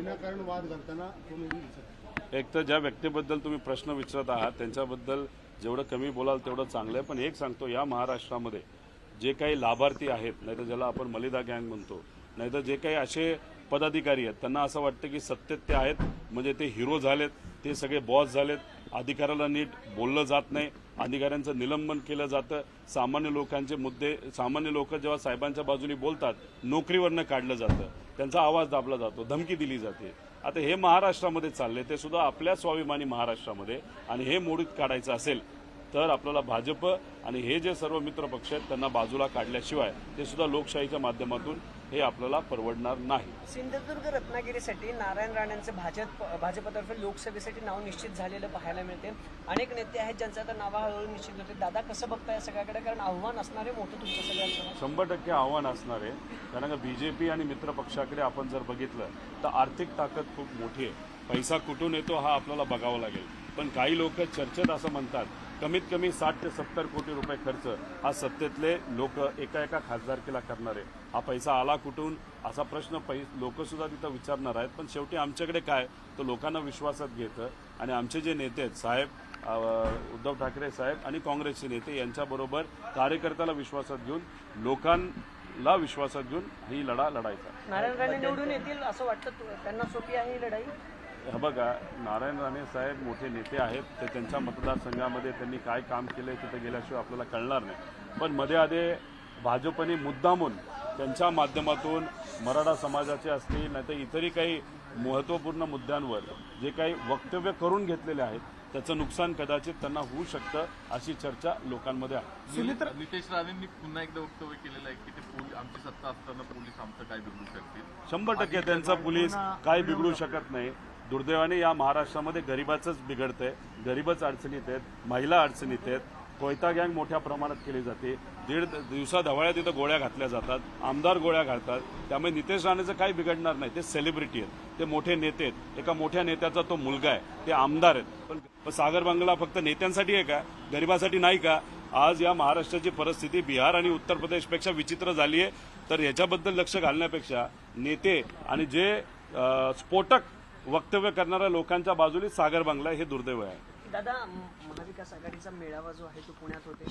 विनाकारण वाद घालताना एक तर ज्या व्यक्तीबद्दल तुम्ही प्रश्न विचारत आहात त्यांच्याबद्दल जेवढं कमी बोलाल तेवढं चांगलं आहे. पण एक सांगतो या महाराष्ट्रामध्ये जे काही लाभार्थी आहेत नाहीतर ज्याला आपण मलिदा गँग म्हणतो नाहीतर जे काही असे पदाधिकारी आहेत त्यांना असं वाटतं की सत्तेत ते आहेत म्हणजे ते हिरो झालेत ते सगळे बॉस झालेत अधिकाऱ्याला नीट बोललं जात नाही. अधिकाऱ्यांचं निलंबन केलं जातं. सामान्य लोकांचे मुद्दे सामान्य लोक जेव्हा साहेबांच्या बाजूने बोलतात नोकरीवरनं काढलं जातं. त्यांचा आवाज दाबला जातो धमकी दिली जाते. आता हे महाराष्ट्रामध्ये चालले ते सुद्धा आपल्या स्वाभिमानी महाराष्ट्रामध्ये. आणि हे मोडीत काढायचं असेल तर आपल्याला भाजप आणि हे जे सर्व मित्र पक्ष आहेत त्यांना बाजूला काढल्याशिवाय ते सुद्धा लोकशाहीच्या माध्यमातून हे आपल्याला परवडणार नाही. सिंधुदुर्ग रत्नागिरीसाठी नारायण राणेंचे भाजप भाजपतर्फे लोकसभेसाठी नाव निश्चित झालेलं पाहायला मिळते. अनेक नेते आहेत ज्यांचं आता नाव हळूहळू निश्चित होते. दादा कसं बघताय या सगळ्याकडे? कारण आव्हान असणारे मोठं तुमच्या सगळ्यांसमोर. शंभर टक्के आव्हान असणार आहे कारण का बीजेपी आणि मित्र पक्षाकडे आपण जर बघितलं तर आर्थिक ताकद खूप मोठी आहे. पैसा कुठून येतो हा आपल्याला बघावा लागेल. पण काही लोक चर्चेत असं म्हणतात कमीत कमी साठ ते सत्तर कोटी रुपये खर्च हा सत्तेतले लोक एका एका खासदारकीला करणार. आहे हा पैसा आला कुठून? असा प्रश्न पै लोकसुद्धा तिथं विचारणार आहेत. पण शेवटी आमच्याकडे काय? तर लोकांना विश्वासात घेतं. आणि आमचे जे नेते आहेत साहेब उद्धव ठाकरे साहेब आणि काँग्रेसचे नेते यांच्याबरोबर कार्यकर्त्याला विश्वासात घेऊन लोकांना विश्वासात घेऊन ही लढा लढायचा. नारायण राणे निवडून येतील असं वाटतं त्यांना सोपी आहे ही लढाई? हे बघा नारायण राणे साहेब मोठे नेते आहेत. ते त्यांच्या मतदारसंघामध्ये त्यांनी काय काम केलंय तिथे गेल्याशिवाय आपल्याला कळणार नाही. पण मध्ये आधे भाजपने मुद्दामून त्यांच्या माध्यमातून मराठा समाजाचे असतील नाहीतर इतरही काही महत्त्वपूर्ण मुद्द्यांवर जे काही वक्तव्य करून घेतलेले आहेत त्याचं नुकसान कदाचित त्यांना होऊ शकतं अशी चर्चा लोकांमध्ये आहे. नितेश राणेंनी पुन्हा एकदा वक्तव्य केलेलं आहे की ते पोलीस आमची सत्ता असताना पोलीस आमचं काय बिघडू शकतील? शंभर टक्के त्यांचा पोलीस काही बिघडू शकत नाही. दुर्दैवाने या महाराष्ट्रामध्ये गरिबाचंच बिघडतंय गरीबच अडचणीत आहेत महिला अडचणीत आहेत कोयता गँग मोठ्या प्रमाणात केली जाते दीड दिवसा ढवळ्या तिथं गोळ्या घातल्या जातात आमदार गोळ्या घालतात त्यामुळे नितेश राणेचं काही बिघडणार नाही ते सेलिब्रिटी आहेत ते मोठे नेते आहेत एका मोठ्या नेत्याचा तो मुलगा आहे ते आमदार आहेत. पण सागर बंगला फक्त नेत्यांसाठी आहे का गरिबासाठी नाही का? आज या महाराष्ट्राची परिस्थिती बिहार आणि उत्तर प्रदेशपेक्षा विचित्र झाली आहे. तर याच्याबद्दल लक्ष घालण्यापेक्षा नेते आणि जे स्फोटक वक्तव्य करणाऱ्या लोकांच्या बाजूने सागर बांगला हे दुर्दैव आहे. दादा महाविकास आघाडीचा मेळावा जो आहे तो पुण्यात होते